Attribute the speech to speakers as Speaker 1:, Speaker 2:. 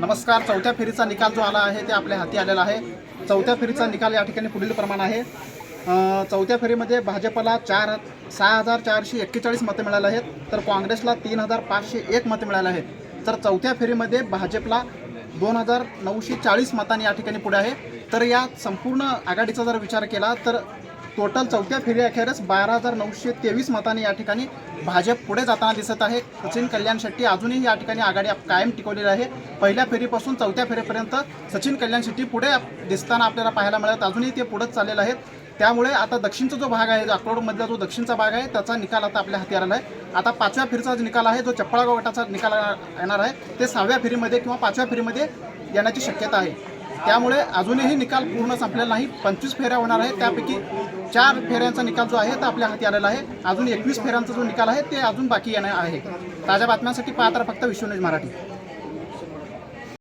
Speaker 1: नमस्कार. चौथ्या फेरीचा निकाल जो आला आहे ते आपल्या हाती आलेला आहे. चौथ्या फेरीचा निकाल या ठिकाणी पुढील प्रमाण आहे. चौथ्या फेरीमध्ये भाजपला चार सहा हजार चारशे एक्केचाळीस मतं मिळाले आहेत. तर काँग्रेसला तीन हजार पाचशे एक मतं मिळाले आहेत. तर चौथ्या फेरीमध्ये भाजपला दोन हजार नऊशे चाळीस मतांनी या ठिकाणी पुढे आहे. तर या संपूर्ण आघाडीचा जर विचार केला तर टोटल चौथ्या फेरी अखेरच बारा हजार नऊशे तेवीस मतांनी या ठिकाणी भाजप पुढे जाताना दिसत आहे. सचिन कल्याण शेट्टी अजूनही या ठिकाणी आघाडी कायम टिकवलेली आहे. पहिल्या फेरीपासून चौथ्या फेरीपर्यंत सचिन कल्याण शेट्टी पुढे दिसताना आपल्याला पाहायला मिळत. अजूनही ते पुढेच चाललेले आहेत. त्यामुळे आता दक्षिणचा जो भाग आहे जो अक्रोडमधला जो दक्षिणचा भाग आहे त्याचा निकाल आता आपल्या हाती आला आहे आता पाचव्या फेरीचा जो निकाल आहे जो चप्पळागाव गटाचा निकाल येणार आहे ते सहाव्या फेरीमध्ये किंवा पाचव्या फेरीमध्ये येण्याची शक्यता आहे. त्यामुळे अजूनही निकाल पूर्ण संपलेला नाही. पंचवीस फेऱ्या होणार आहेत. त्यापैकी चार फेऱ्यांचा निकाल जो आहे तो आपल्या हाती आलेला आहे. अजून एकवीस फेऱ्यांचा जो निकाल आहे ते अजून बाकी येणार आहे. ताज्या बातम्यांसाठी पाहता फक्त विश्वन्यूज मराठी.